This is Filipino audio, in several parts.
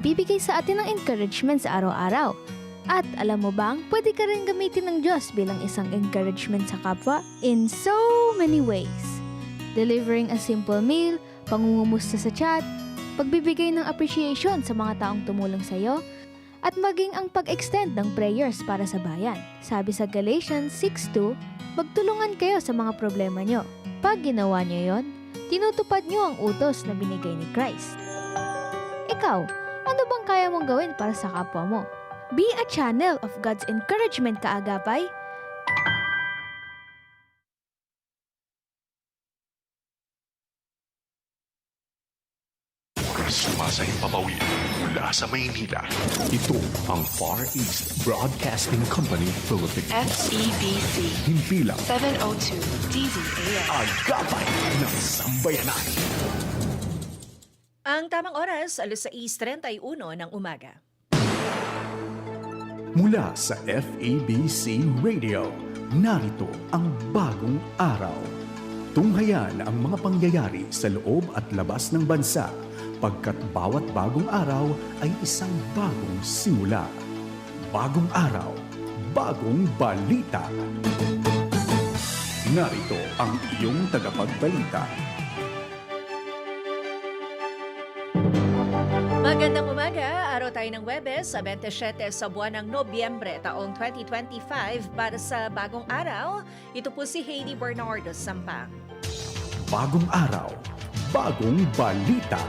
bibigay sa atin ng encouragement sa araw-araw. At alam mo bang, pwede ka rin gamitin ng Diyos bilang isang encouragement sa kapwa in so many ways. Delivering a simple meal, pangungumusta sa chat, pagbibigay ng appreciation sa mga taong tumulong sa iyo, at maging ang pag-extend ng prayers para sa bayan. Sabi sa Galatians 6.2, magtulungan kayo sa mga problema nyo. Pag ginawa nyo yon, tinutupad nyo ang utos na binigay ni Christ. Ikaw, kaya mong gawin para sa kapwa mo? Be a channel of God's encouragement kaagapay. Sumasahing papawid mula sa Maynila. Ito ang Far East Broadcasting Company Philippines. FEBC Himpilang 702 DZAM. agapay ng sambayanan. Ang tamang oras, alas 6.31 ng umaga. Mula sa FEBC Radio, narito ang bagong araw. Tunghayan ang mga pangyayari sa loob at labas ng bansa pagkat bawat bagong araw ay isang bagong simula. Bagong araw, bagong balita. Narito ang iyong tagapagbalita. Magandang umaga, araw tayo ng Webes, sa 27 sa buwan ng Nobyembre taong 2025 para sa bagong araw. Ito po si Heidi Bernardo Sampang. Bagong araw, bagong balita.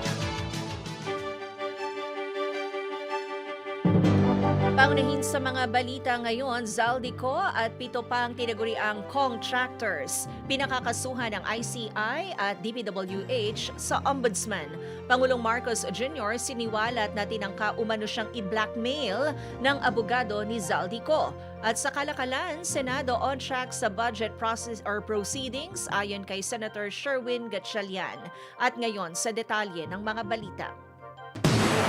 Paunahin sa mga balita ngayon, Zaldico at pito pang tinaguriang contractors. Pinakakasuhan ng ICI at DPWH sa Ombudsman. Pangulong Marcos Jr. siniwalat na tinangka umano siyang i-blackmail ng abogado ni Zaldico. At sa kalakalan, Senado on track sa budget process or proceedings ayon kay Senator Sherwin Gatchalian. At ngayon sa detalye ng mga balita.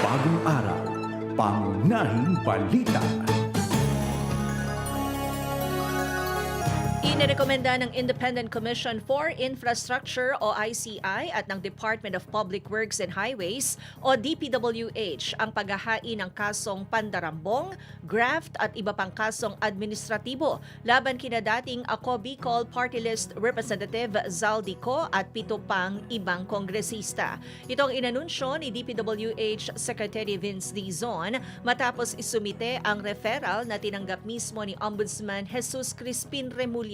Bagong araw, pangunahing balita. Inirekomenda ng Independent Commission for Infrastructure o ICI at ng Department of Public Works and Highways o DPWH ang paghahain ng kasong pandarambong, graft at iba pang kasong administratibo laban kina dating ako Bicol Party List Representative Zaldico at pito pang ibang kongresista. Ito ang inanunsyo ni DPWH Secretary Vince Dizon matapos isumite ang referral na tinanggap mismo ni Ombudsman Jesus Crispin Remulla.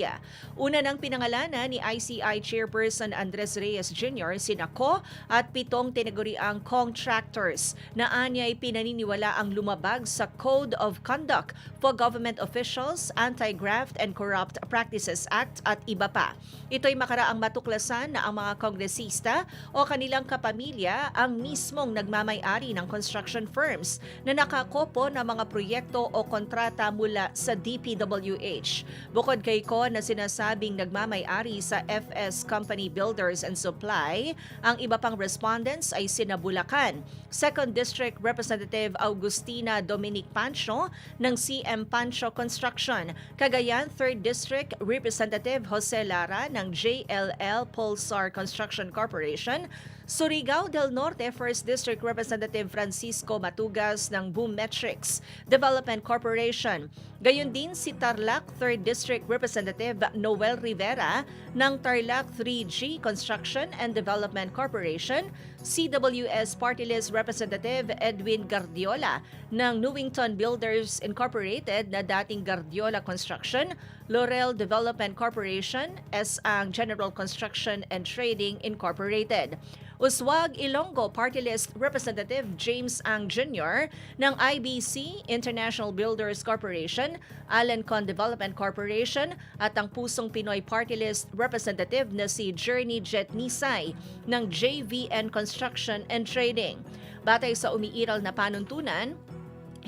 Una ng pinangalanan ni ICI Chairperson Andres Reyes Jr. sinako at pitong tinaguriang contractors na anya ay pinaniniwala ang lumabag sa Code of Conduct for Government Officials, Anti-Graft and Corrupt Practices Act at iba pa. Ito'y makaraang matuklasan na ang mga kongresista o kanilang kapamilya ang mismong nagmamay-ari ng construction firms na nakakopo ng mga proyekto o kontrata mula sa DPWH. Bukod kay Ko na sinasabing nagmamay-ari sa FS Company Builders and Supply, ang iba pang respondents ay sinabulakan. Second District Representative Augustina Dominic Pancho ng CM Pancho Construction, Cagayan 3rd District Representative Jose Lara ng JLL Pulsar Construction Corporation, Surigao del Norte 1st District Representative Francisco Matugas ng Boom Metrics Development Corporation. Gayon din si Tarlac 3rd District Representative Noel Rivera ng Tarlac 3G Construction and Development Corporation, CWS Party List Representative Edwin Gardiola ng Newington Builders Incorporated na dating Gardiola Construction, Laurel Development Corporation, S-Ang General Construction and Trading Incorporated. Uswag Ilonggo Party List Representative James Ang Jr. ng IBC International Builders Corporation, Alencon Development Corporation at ang Pusong Pinoy Party List Representative na si Journey Jet Nisay ng JVN Construction and Trading. Batay sa umiiral na panuntunan,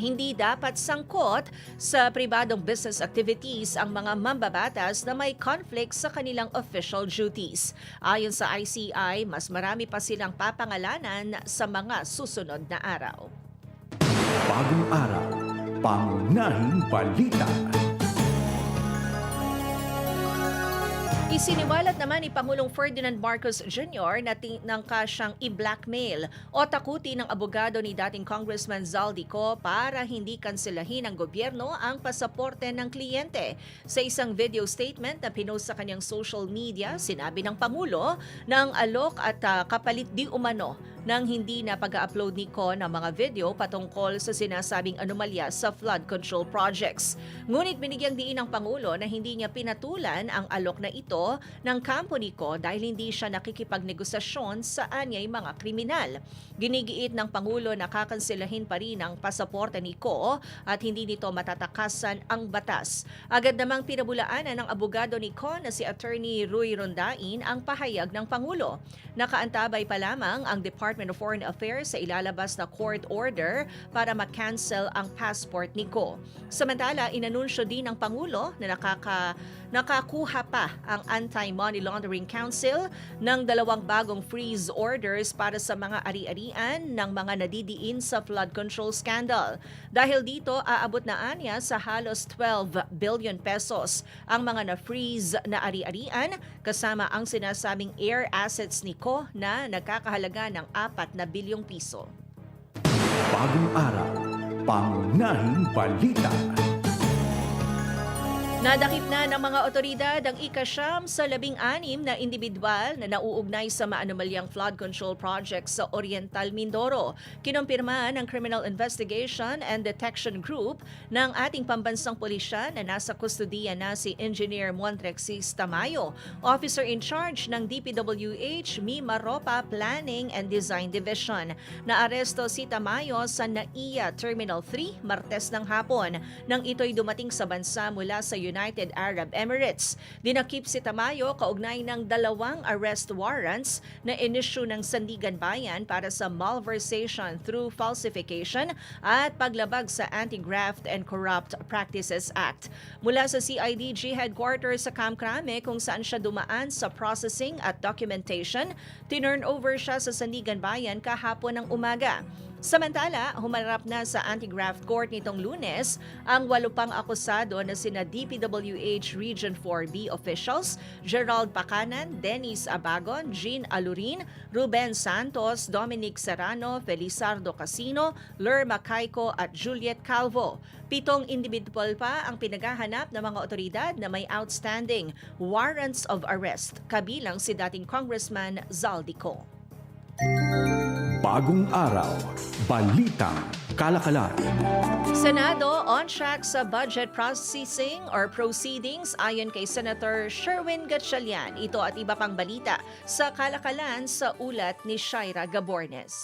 hindi dapat sangkot sa pribadong business activities ang mga mambabatas na may conflict sa kanilang official duties. Ayon sa ICI, mas marami pa silang papangalanan sa mga susunod na araw. Bagong araw, pangunahing balita. Isiniwalat naman ni Pangulong Ferdinand Marcos Jr. na tinangka siyang i-blackmail o takutin ng abogado ni dating Congressman Zaldico para hindi kanselahin ng gobyerno ang pasaporte ng kliyente. Sa isang video statement na pinost sa kanyang social media, sinabi ng Pangulo ng alok at ah, kapalit di umano nang hindi na pag-upload ni Ko ng mga video patungkol sa sinasabing anomalya sa flood control projects. Ngunit binigyang diin ng Pangulo na hindi niya pinatulan ang alok na ito ng kampo ni Ko dahil hindi siya nakikipagnegosasyon sa anyay mga kriminal. Ginigiit ng Pangulo na kakansilahin pa rin ang pasaporte ni Ko at hindi nito matatakasan ang batas. Agad namang pinabulaanan ng abogado ni Ko na si Attorney Rui Rondain ang pahayag ng Pangulo. Nakaantabay pa lamang ang Department of Foreign Affairs sa ilalabas na court order para ma-cancel ang passport ni Ko. Samantala, inanunsyo din ng Pangulo na nakaka nakakuha pa ang Anti-Money Laundering Council ng dalawang bagong freeze orders para sa mga ari-arian ng mga nadidiin sa flood control scandal. Dahil dito, aabot na anya sa halos 12 billion pesos ang mga na-freeze na ari-arian kasama ang sinasabing air assets ni Ko na nagkakahalaga ng 4 na bilyong piso. Bagong araw, pangunahing balita. Nadakip na ng mga otoridad ang ikasyam sa labing-anim na individual na nauugnay sa maanomalyang flood control project sa Oriental Mindoro. Kinumpirma ng Criminal Investigation and Detection Group ng ating pambansang pulisya na nasa kustodiya na si Engineer Montrexis Tamayo, Officer in Charge ng DPWH Mimaropa Planning and Design Division. Naaresto si Tamayo sa NAIA Terminal 3 Martes ng hapon nang ito'y dumating sa bansa mula sa United Arab Emirates. Dinakip si Tamayo kaugnay ng dalawang arrest warrants na inisyu ng Sandigan Bayan para sa malversation through falsification at paglabag sa Anti-Graft and Corrupt Practices Act. Mula sa CIDG headquarters sa Camp Crame kung saan siya dumaan sa processing at documentation, tinurn over siya sa Sandigan Bayan kahapon ng umaga. Samantala, humarap na sa anti-graft court nitong lunes ang walo pang akusado na sina DPWH Region 4B officials, Gerald Pacanan, Dennis Abagon, Jean Alurin, Ruben Santos, Dominic Serrano, Felizardo Casino, Lur Macaico at Juliet Calvo. Pitong individual pa ang pinaghahanap ng mga otoridad na may outstanding warrants of arrest, kabilang si dating Congressman Zaldico. Bagong araw, balitang kalakalan. Senado on track sa budget processing or proceedings ayon kay Senator Sherwin Gatchalian. Ito at iba pang balita sa kalakalan sa ulat ni Shaira Gabornes.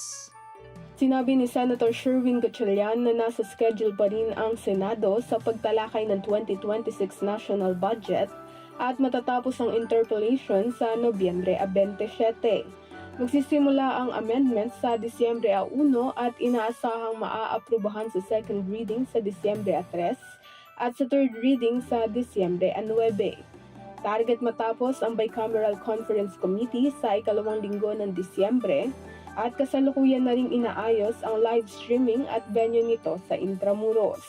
Sinabi ni Senator Sherwin Gatchalian na nasa schedule pa rin ang Senado sa pagtalakay ng 2026 national budget at matatapos ang interpellation sa Nobyembre 27. Magsisimula ang amendments sa Disyembre 1 at inaasahang maaaprubahan sa second reading sa Disyembre 3 at sa third reading sa Disyembre 9. Target matapos ang Bicameral Conference Committee sa ikalawang linggo ng Disyembre at kasalukuyan na ring inaayos ang live streaming at venue nito sa Intramuros.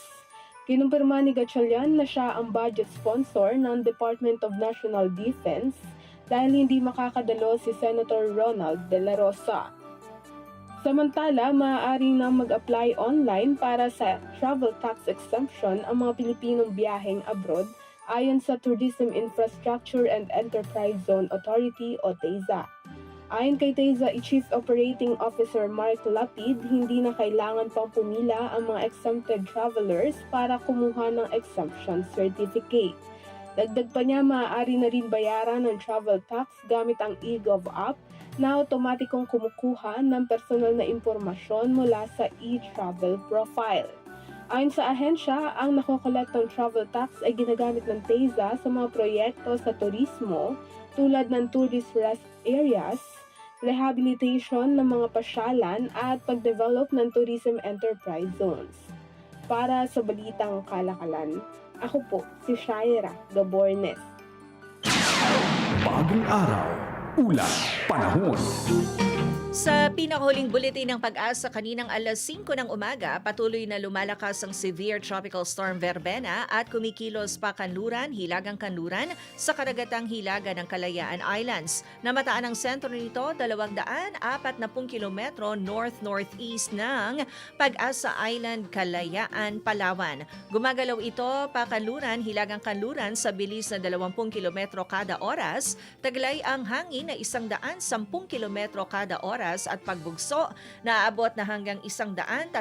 Kinumpirma ni Gatchalian na siya ang budget sponsor ng Department of National Defense dahil hindi makakadalo si Senator Ronald De La Rosa. Samantala, maaari na mag-apply online para sa travel tax exemption ang mga Pilipinong biyaheng abroad ayon sa Tourism Infrastructure and Enterprise Zone Authority o TESA. Ayon kay TESA Chief Operating Officer Mark Lapid, hindi na kailangan pang pumila ang mga exempted travelers para kumuha ng exemption certificate. Dagdag pa niya, maaari na rin bayaran ng travel tax gamit ang eGov app na otomatikong kumukuha ng personal na impormasyon mula sa e-travel profile. Ayon sa ahensya, ang nakokolektang travel tax ay ginagamit ng TESA sa mga proyekto sa turismo tulad ng tourist rest areas, rehabilitation ng mga pasyalan at pag-develop ng tourism enterprise zones. Para sa Balitang Kalakalan, ako po si Shaira Gabornes. Bagong araw, ulat, panahon. Sa pinakahuling buletin ng pag-asa kaninang alas 5 ng umaga, patuloy na lumalakas ang severe tropical storm Verbena at kumikilos pa kanluran, hilagang kanluran sa karagatang hilaga ng Kalayaan Islands. Namataan ang sentro nito 240 kilometro north-northeast ng Pag-asa Island, Kalayaan, Palawan. Gumagalaw ito pa kanluran, hilagang kanluran sa bilis na 20 kilometro kada oras, taglay ang hangin na 110 kilometro kada oras at pagbugso na aabot na hanggang 135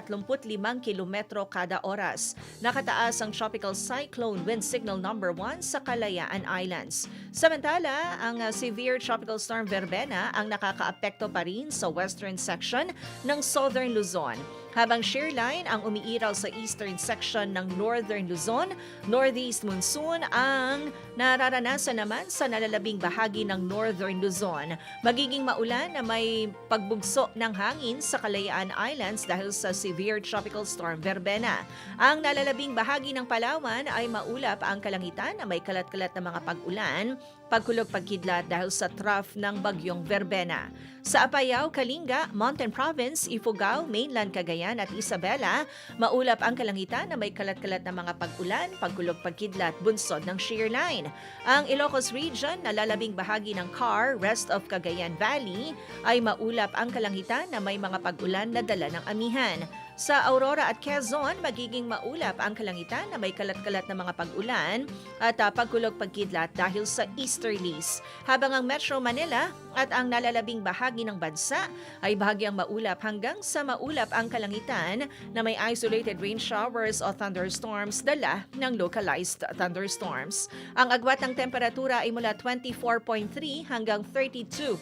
kilometro kada oras. Nakataas ang tropical cyclone wind signal number 1 sa Kalayaan Islands. Samantala, ang uh, severe tropical storm Verbena ang nakakaapekto pa rin sa western section ng southern Luzon habang shear line ang umiiraw sa eastern section ng northern Luzon, northeast monsoon ang nararanasan naman sa nalalabing bahagi ng northern Luzon. Magiging maulan na may pagbugso ng hangin sa Kalayaan Islands dahil sa severe tropical storm Verbena. Ang nalalabing bahagi ng Palawan ay maulap ang kalangitan na may kalat-kalat na mga pag-ulan, pagkulog pagkidlat dahil sa trough ng bagyong Verbena. Sa Apayao, Kalinga, Mountain Province, Ifugao, Mainland Cagayan at Isabela, maulap ang kalangitan na may kalat-kalat na mga pag-ulan, pagkulog pagkidlat, bunsod ng shear line. Ang Ilocos Region, nalalabing bahagi ng CAR, rest of Cagayan Valley, ay maulap ang kalangitan na may mga pag-ulan na dala ng amihan. Sa Aurora at Quezon, magiging maulap ang kalangitan na may kalat-kalat na mga pag-ulan at uh, pagkulog pagkidlat dahil sa easterlies. Habang ang Metro Manila at ang nalalabing bahagi ng bansa ay bahagyang maulap hanggang sa maulap ang kalangitan na may isolated rain showers o thunderstorms dala ng localized thunderstorms. Ang agwat ng temperatura ay mula 24.3 hanggang 32.6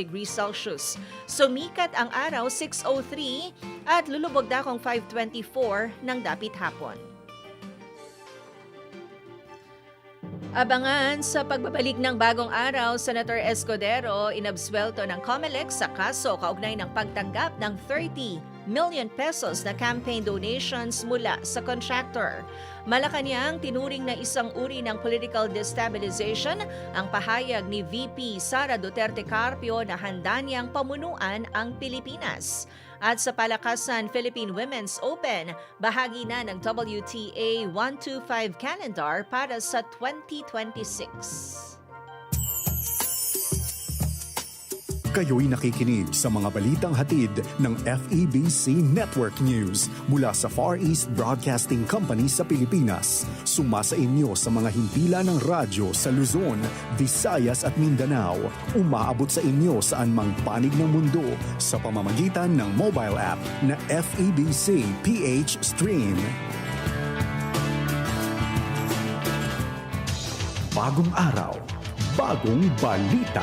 degrees Celsius. Sumikat ang araw 6.03 at lulubog dakong 5.24 ng dapit hapon. Abangan sa pagbabalik ng bagong araw, Senator Escudero inabswelto ng COMELEC sa kaso kaugnay ng pagtanggap ng 30 million pesos na campaign donations mula sa contractor. Malacanang tinuring na isang uri ng political destabilization ang pahayag ni VP Sara Duterte Carpio na handa niyang pamunuan ang Pilipinas. At sa palakasan Philippine Women's Open, bahagi na ng WTA 125 calendar para sa 2026. Kayo'y nakikinig sa mga balitang hatid ng FEBC Network News mula sa Far East Broadcasting Company sa Pilipinas. Sumasa inyo sa mga himpilan ng radyo sa Luzon, Visayas at Mindanao. Umaabot sa inyo saan mang panig ng mundo sa pamamagitan ng mobile app na FEBC PH Stream. Bagong araw, bagong balita.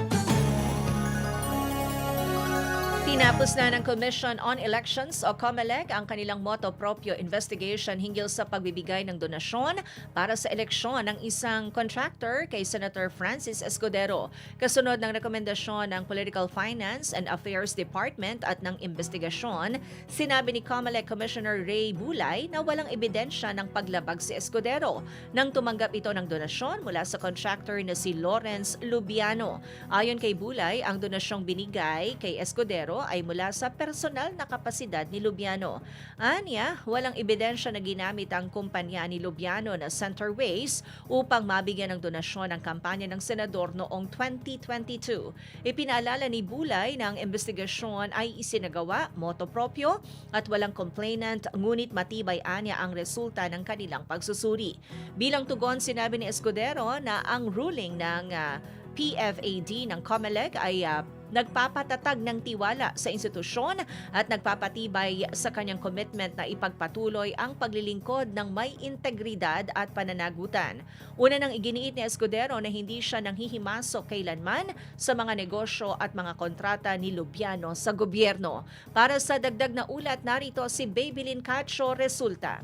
Tinapos na ng Commission on Elections o COMELEC ang kanilang moto proprio investigation hinggil sa pagbibigay ng donasyon para sa eleksyon ng isang contractor kay Senator Francis Escudero. Kasunod ng rekomendasyon ng Political Finance and Affairs Department at ng investigasyon, sinabi ni COMELEC Commissioner Ray Bulay na walang ebidensya ng paglabag si Escudero nang tumanggap ito ng donasyon mula sa contractor na si Lawrence Lubiano. Ayon kay Bulay, ang donasyong binigay kay Escudero ay mula sa personal na kapasidad ni Lubiano. Anya, walang ebidensya na ginamit ang kumpanya ni Lubiano na Centerways upang mabigyan ng donasyon ang kampanya ng senador noong 2022. Ipinaalala ni Bulay na ang investigasyon ay isinagawa moto proprio at walang complainant ngunit matibay anya ang resulta ng kanilang pagsusuri. Bilang tugon, sinabi ni Escudero na ang ruling ng ah, PFAD ng COMELEC ay ah, nagpapatatag ng tiwala sa institusyon at nagpapatibay sa kanyang commitment na ipagpatuloy ang paglilingkod ng may integridad at pananagutan. Una nang iginiit ni Escudero na hindi siya nanghihimasok kailanman sa mga negosyo at mga kontrata ni Lubiano sa gobyerno. Para sa dagdag na ulat, narito si Babylin Cacho Resulta.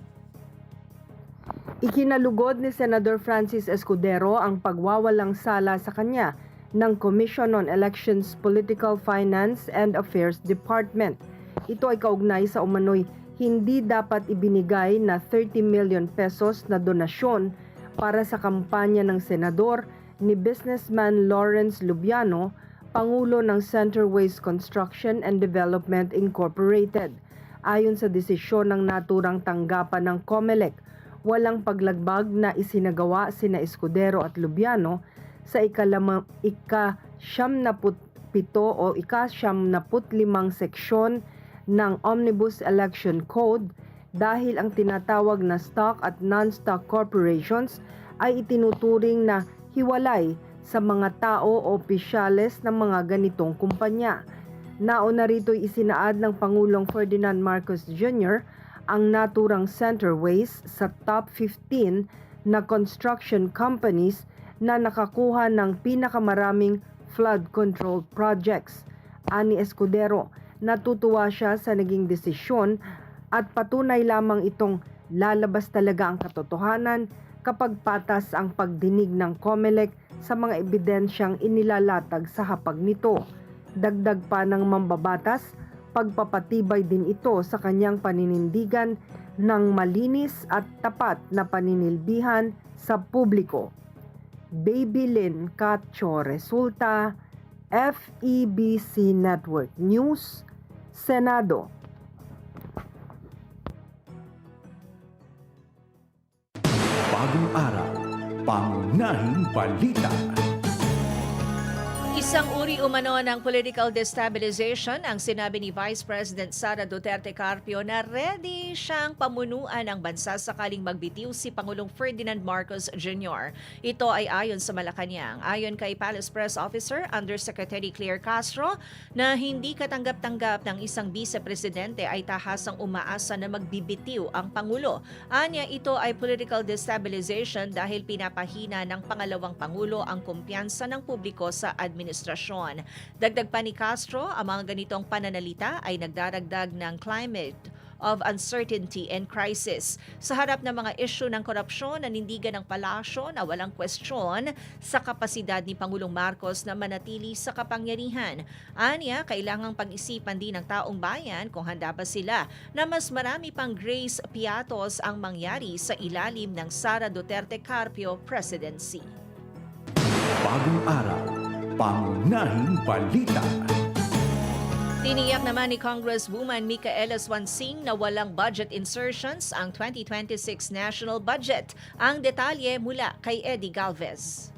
Ikinalugod ni Senador Francis Escudero ang pagwawalang sala sa kanya ng Commission on Elections Political Finance and Affairs Department. Ito ay kaugnay sa umano'y hindi dapat ibinigay na 30 million pesos na donasyon para sa kampanya ng senador ni businessman Lawrence Lubiano, Pangulo ng Centerways Construction and Development Incorporated. Ayon sa desisyon ng naturang tanggapan ng COMELEC, walang paglagbag na isinagawa sina Escudero at Lubiano sa ikalama, ika pito o ika limang seksyon ng Omnibus Election Code dahil ang tinatawag na stock at non-stock corporations ay itinuturing na hiwalay sa mga tao o opisyales ng mga ganitong kumpanya. Nauna rito'y isinaad ng Pangulong Ferdinand Marcos Jr. ang naturang Centerways sa top 15 na construction companies na nakakuha ng pinakamaraming flood control projects. Ani Escudero, natutuwa siya sa naging desisyon at patunay lamang itong lalabas talaga ang katotohanan kapag patas ang pagdinig ng COMELEC sa mga ebidensyang inilalatag sa hapag nito. Dagdag pa ng mambabatas, pagpapatibay din ito sa kanyang paninindigan ng malinis at tapat na paninilbihan sa publiko. Baby Lynn Cacho Resulta, FEBC Network News, Senado. Bagong araw, pangunahing balita. Isang uri umano ng political destabilization ang sinabi ni Vice President Sara Duterte Carpio na ready siyang pamunuan ng bansa sakaling magbitiw si Pangulong Ferdinand Marcos Jr. Ito ay ayon sa Malacanang. Ayon kay Palace Press Officer Undersecretary Claire Castro na hindi katanggap-tanggap ng isang vice-presidente ay tahasang umaasa na magbibitiw ang Pangulo. Anya ito ay political destabilization dahil pinapahina ng pangalawang Pangulo ang kumpiyansa ng publiko sa administrasyon. Dagdag pa ni Castro, ang mga ganitong pananalita ay nagdaragdag ng climate of uncertainty and crisis. Sa harap ng mga isyu ng korupsyon, nanindigan ng palasyo na walang kwestiyon sa kapasidad ni Pangulong Marcos na manatili sa kapangyarihan. Anya, kailangang pag-isipan din ng taong bayan kung handa ba sila na mas marami pang Grace Piatos ang mangyari sa ilalim ng Sara Duterte Carpio presidency. Bagong araw, pangunahing balita. Tiniyak naman ni Congresswoman Micaela Swansing na walang budget insertions ang 2026 national budget. Ang detalye mula kay Eddie Galvez.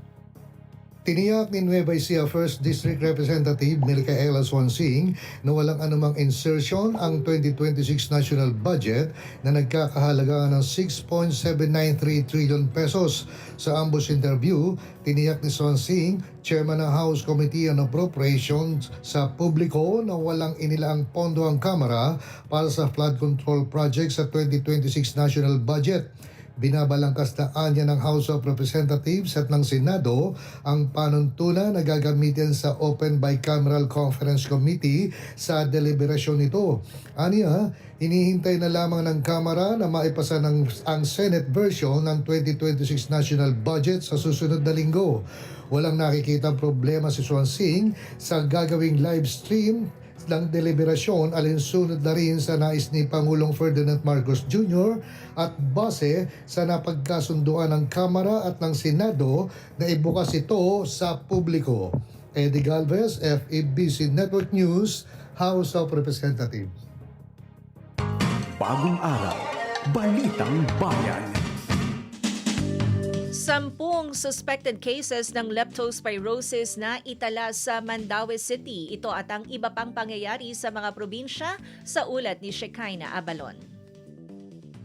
Tiniyak ni Nueva Ecija 1st District Representative Micaela Swansing na walang anumang insertion ang 2026 national budget na nagkakahalaga ng 6.793 trillion pesos. Sa ambush interview, tiniyak ni Swansing, Chairman ng House Committee on Appropriations sa publiko na walang inilaang pondo ang Kamara para sa flood control project sa 2026 national budget. Binabalangkas na anya ng House of Representatives at ng Senado ang panuntunan na gagamitin sa Open Bicameral Conference Committee sa deliberasyon nito. Anya, hinihintay na lamang ng Kamara na maipasa ng, ang Senate version ng 2026 national budget sa susunod na linggo. Walang nakikitang problema si Swansing sa gagawing live stream ng deliberasyon alinsunod na rin sa nais ni Pangulong Ferdinand Marcos Jr. at base sa napagkasunduan ng Kamara at ng Senado na ibukas ito sa publiko. Eddie Galvez, FEBC Network News, House of Representatives. Bagong araw, balitang bayan. Sampung suspected cases ng leptospirosis na itala sa Mandaue City. Ito at ang iba pang pangyayari sa mga probinsya sa ulat ni Shekinah Abalon.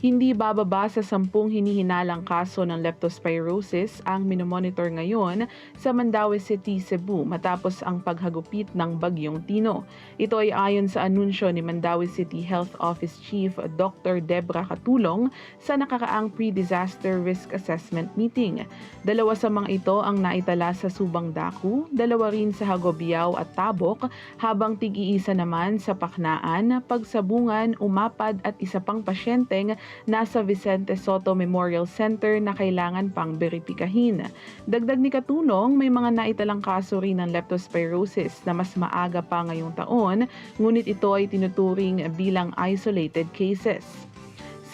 Hindi bababa sa sampung hinihinalang kaso ng leptospirosis ang minomonitor ngayon sa Mandaue City, Cebu matapos ang paghagupit ng Bagyong Tino. Ito ay ayon sa anunsyo ni Mandaue City Health Office Chief Dr. Debra Katulong sa nakakaang pre-disaster risk assessment meeting. Dalawa sa mga ito ang naitala sa Subang Daku, dalawa rin sa Hagobiao at Tabok, habang tig-iisa naman sa Paknaan, Pagsabungan, Umapad at isa pang pasyenteng nasa Vicente Soto Memorial Center na kailangan pang beripikahin. Dagdag ni Katulong, may mga naitalang kaso rin ng leptospirosis na mas maaga pa ngayong taon, ngunit ito ay tinuturing bilang isolated cases.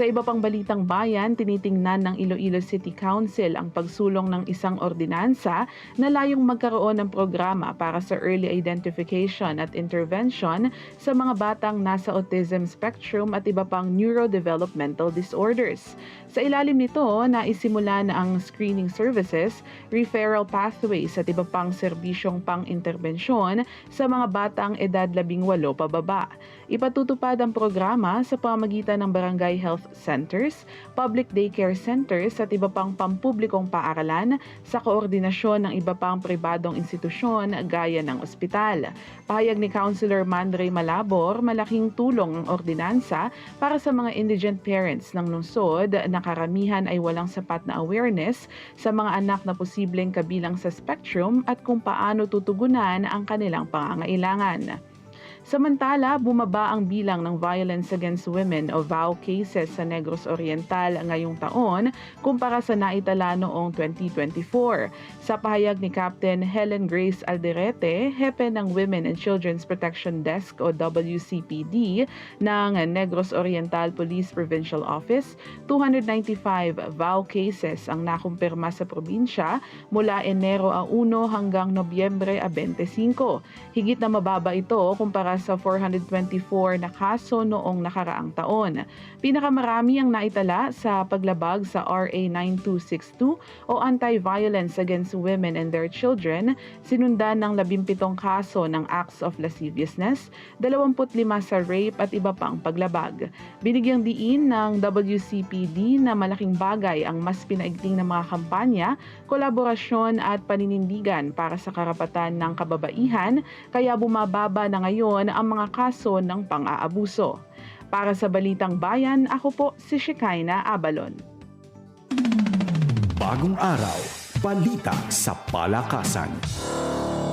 Sa iba pang balitang bayan, tinitingnan ng Iloilo City Council ang pagsulong ng isang ordinansa na layong magkaroon ng programa para sa early identification at intervention sa mga batang nasa autism spectrum at iba pang neurodevelopmental disorders. Sa ilalim nito, naisimula na ang screening services, referral pathways at iba pang serbisyong pang-interbensyon sa mga batang edad 18 pababa. Ipatutupad ang programa sa pamagitan ng barangay health centers, public daycare centers at iba pang pampublikong paaralan sa koordinasyon ng iba pang pribadong institusyon gaya ng ospital. Pahayag ni Councilor Mandre Malabor, malaking tulong ang ordinansa para sa mga indigent parents ng lungsod na karamihan ay walang sapat na awareness sa mga anak na posibleng kabilang sa spectrum at kung paano tutugunan ang kanilang pangangailangan. Samantala, bumaba ang bilang ng violence against women o VOW cases sa Negros Oriental ngayong taon kumpara sa naitala noong 2024. Sa pahayag ni Captain Helen Grace Alderete, hepe ng Women and Children's Protection Desk o WCPD ng Negros Oriental Police Provincial Office, 295 VOW cases ang nakumpirma sa probinsya mula Enero a 1 hanggang Nobyembre a 25. Higit na mababa ito kumpara sa 424 na kaso noong nakaraang taon. Pinakamarami ang naitala sa paglabag sa RA 9262 o Anti-Violence Against Women and Their Children, sinundan ng 17 kaso ng acts of lasciviousness, 25 sa rape at iba pang paglabag. Binigyang diin ng WCPD na malaking bagay ang mas pinaigting na mga kampanya, kolaborasyon at paninindigan para sa karapatan ng kababaihan, kaya bumababa na ngayon ang mga kaso ng pang-aabuso. Para sa Balitang Bayan, ako po si Shekinah Abalon. Bagong araw, balita sa palakasan.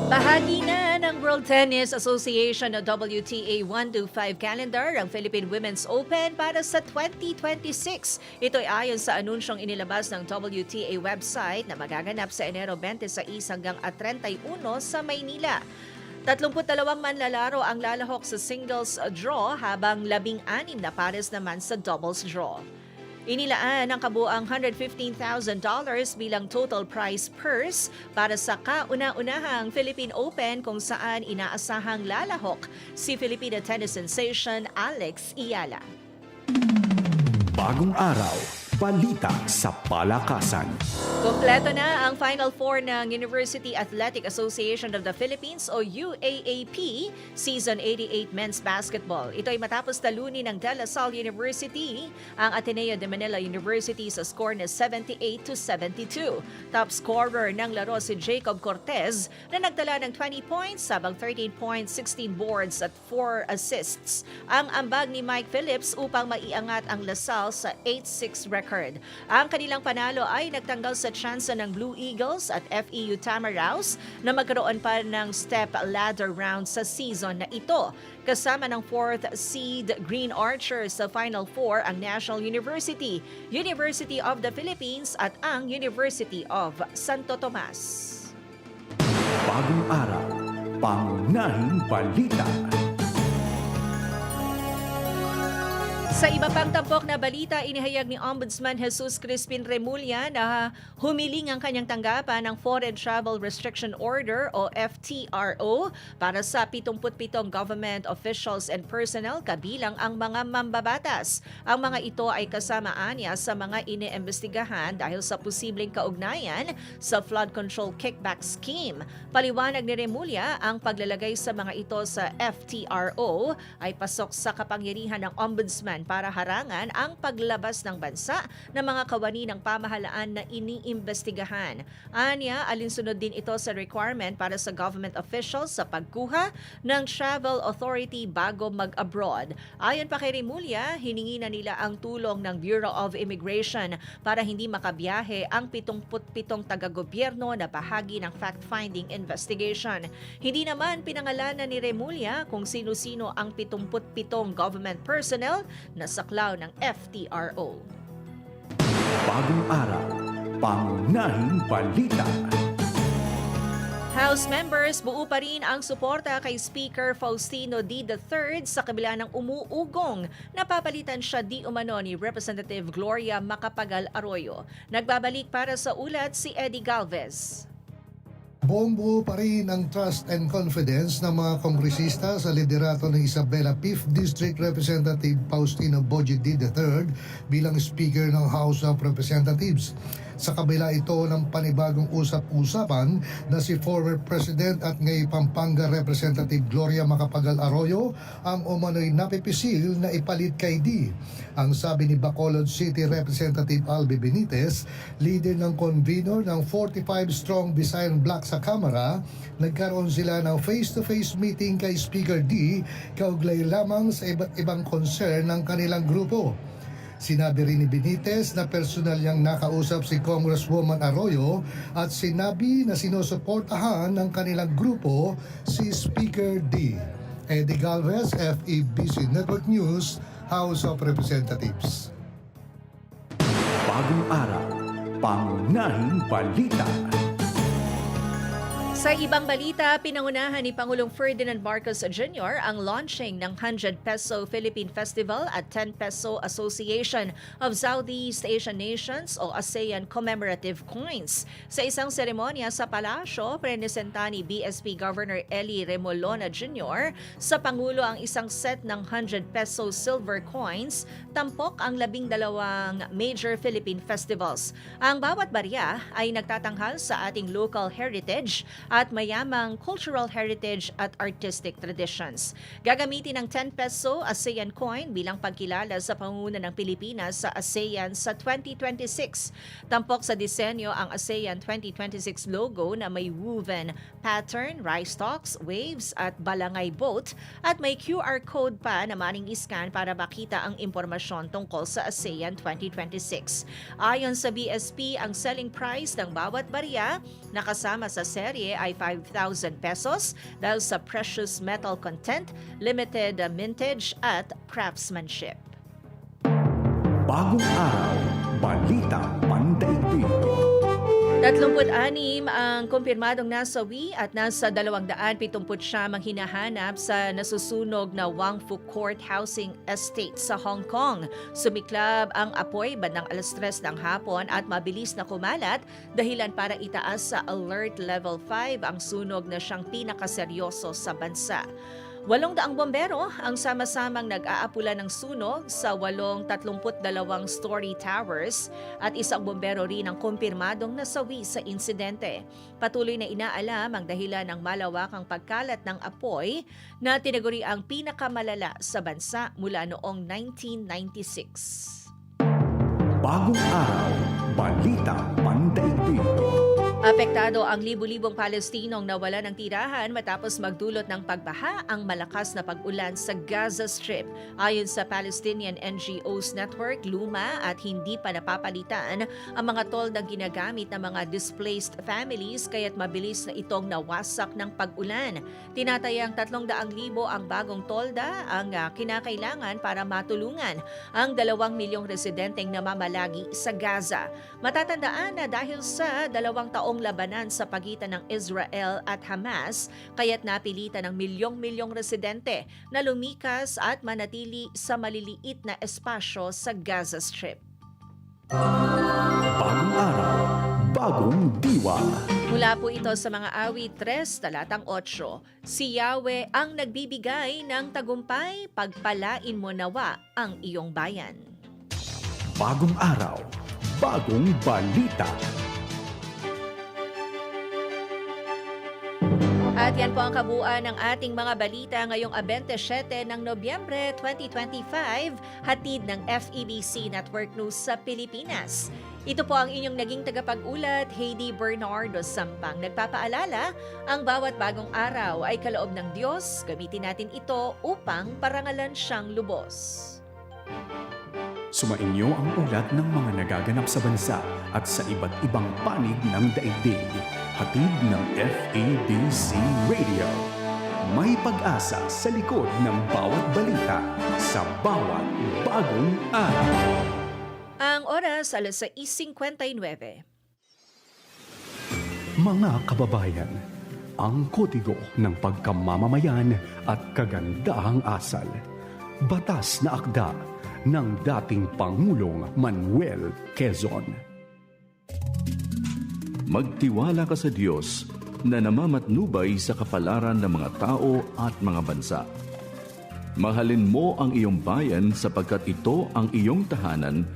Bahagi na ng World Tennis Association o WTA 125 calendar ang Philippine Women's Open para sa 2026. Ito ay ayon sa anunsyong inilabas ng WTA website na magaganap sa Enero 26 hanggang at 31 sa Maynila. 32 manlalaro ang lalahok sa singles draw habang 16 na pares naman sa doubles draw. Inilaan ang kabuang $115,000 bilang total prize purse para sa kauna-unahang Philippine Open kung saan inaasahang lalahok si Filipino tennis sensation Alex Iyala. Bagong araw, balita sa palakasan. Kompleto na ang Final Four ng University Athletic Association of the Philippines o UAAP Season 88 Men's Basketball. Ito ay matapos talunin ng De La Salle University ang Ateneo de Manila University sa score na 78 to 72. Top scorer ng laro si Jacob Cortez na nagtala ng 20 points sabang 13 points, 16 boards at 4 assists. Ang ambag ni Mike Phillips upang maiangat ang La Salle sa 8-6 record. Ang kanilang panalo ay nagtanggal sa tsansa ng Blue Eagles at FEU Tamaraws na magkaroon pa ng step ladder round sa season na ito. Kasama ng 4th seed Green Archers sa Final Four ang National University, University of the Philippines at ang University of Santo Tomas. Bagong araw, pangunahing balita. Sa iba pang tampok na balita, inihayag ni Ombudsman Jesus Crispin Remulla na humiling ang kanyang tanggapan ng Foreign Travel Restriction Order o FTRO para sa 77 government officials and personnel kabilang ang mga mambabatas. Ang mga ito ay kasama anya sa mga iniimbestigahan dahil sa posibleng kaugnayan sa flood control kickback scheme. Paliwanag ni Remulla, ang paglalagay sa mga ito sa FTRO ay pasok sa kapangyarihan ng Ombudsman para harangan ang paglabas ng bansa ng mga kawani ng pamahalaan na iniimbestigahan. Anya, alinsunod din ito sa requirement para sa government officials sa pagkuha ng travel authority bago mag-abroad. Ayon pa kay Remulla, hiningi na nila ang tulong ng Bureau of Immigration para hindi makabiyahe ang 77 taga-gobyerno na bahagi ng fact-finding investigation. Hindi naman pinangalanan ni Remulla kung sino-sino ang 77 government personnel na saklaw ng FTRO. Bagong araw, pangunahing balita. House members, buo pa rin ang suporta kay Speaker Faustino D. III sa kabila ng umuugong. Napapalitan siya di umano ni Representative Gloria Macapagal Arroyo. Nagbabalik para sa ulat si Eddie Galvez. Buong buo pa rin ang trust and confidence ng mga kongresista sa liderato ni Isabela 5th District Representative Faustino Boji D. III bilang Speaker ng House of Representatives. Sa kabila ito ng panibagong usap-usapan na si former President at ngayon Pampanga Representative Gloria Macapagal Arroyo ang umano'y napipisil na ipalit kay D. Ang sabi ni Bacolod City Representative Albi Benitez, leader ng convener ng 45-strong Visayan Black sa Kamara, nagkaroon sila ng face-to-face meeting kay Speaker D kauglay lamang sa iba't ibang concern ng kanilang grupo. Sinabi rin ni Benitez na personal niyang nakausap si Congresswoman Arroyo at sinabi na sinusuportahan ng kanilang grupo si Speaker D. Eddie Galvez, FEBC Network News, House of Representatives. Bagong araw, pangunahing balita. Sa ibang balita, pinangunahan ni Pangulong Ferdinand Marcos Jr. ang launching ng 100 Peso Philippine Festival at 10 Peso Association of Southeast Asian Nations o ASEAN commemorative coins. Sa isang seremonya sa palasyo, prenesenta ni BSP Governor Eli Remolona Jr. sa Pangulo ang isang set ng 100 Peso silver coins, tampok ang labing dalawang major Philippine festivals. Ang bawat barya ay nagtatanghal sa ating local heritage at mayamang cultural heritage at artistic traditions. Gagamitin ng 10 peso ASEAN coin bilang pagkilala sa panguna ng Pilipinas sa ASEAN sa 2026. Tampok sa disenyo ang ASEAN 2026 logo na may woven pattern, rice stalks, waves at balangay boat at may QR code pa na maning iskan para makita ang impormasyon tungkol sa ASEAN 2026. Ayon sa BSP, ang selling price ng bawat barya na kasama sa serye ay 5,000 pesos dahil sa precious metal content, limited mintage at craftsmanship. Bagong araw, balita pandaigdig. 36 ang kumpirmadong nasawi at nasa 270 ang hinahanap sa nasusunog na Wang Fu Court Housing Estate sa Hong Kong. Sumiklab ang apoy bandang alas 3 ng hapon at mabilis na kumalat dahilan para itaas sa Alert Level 5 ang sunog na siyang pinakaseryoso sa bansa. Walong daang bombero ang sama-samang nag-aapula ng sunog sa walong 32 story towers at isang bombero rin ang kumpirmadong nasawi sa insidente. Patuloy na inaalam ang dahilan ng malawakang pagkalat ng apoy na tinaguri ang pinakamalala sa bansa mula noong 1996. Bagong araw, balita pandaigdig. Apektado ang libu-libong Palestinong nawala ng tirahan matapos magdulot ng pagbaha ang malakas na pag-ulan sa Gaza Strip. Ayon sa Palestinian NGOs Network, luma at hindi pa napapalitan ang mga toldang ginagamit ng mga displaced families kaya't mabilis na itong nawasak ng pag-ulan. Tinatayang 300,000 ang bagong tolda ang ah, kinakailangan para matulungan ang 2 milyong residenteng namamalagi sa Gaza. Matatandaan na dahil sa dalawang taong labanan sa pagitan ng Israel at Hamas, kaya't napilitan ng milyong-milyong residente na lumikas at manatili sa maliliit na espasyo sa Gaza Strip. Bagong araw, bagong diwa. Mula po ito sa mga awit 3, talatang 8. Si Yahweh ang nagbibigay ng tagumpay, pagpalain mo nawa ang iyong bayan. Bagong araw, bagong balita. At yan po ang kabuuan ng ating mga balita ngayong 27 ng Nobyembre 2025, hatid ng FEBC Network News sa Pilipinas. Ito po ang inyong naging tagapag-ulat, Heidi Bernardo Sampang. Nagpapaalala, ang bawat bagong araw ay kaloob ng Diyos. Gamitin natin ito upang parangalan siyang lubos. Sumainyo ang ulat ng mga nagaganap sa bansa at sa iba't ibang panig ng daigdig. Hatid ng FABC Radio. May pag-asa sa likod ng bawat balita sa bawat bagong araw. Ang oras, alas 6.59. Mga kababayan, ang kodigo ng pagkamamamayan at kagandahang asal. Batas na akda ng dating Pangulong Manuel Quezon. Magtiwala ka sa Diyos na namamatnubay sa kapalaran ng mga tao at mga bansa. Mahalin mo ang iyong bayan sapagkat ito ang iyong tahanan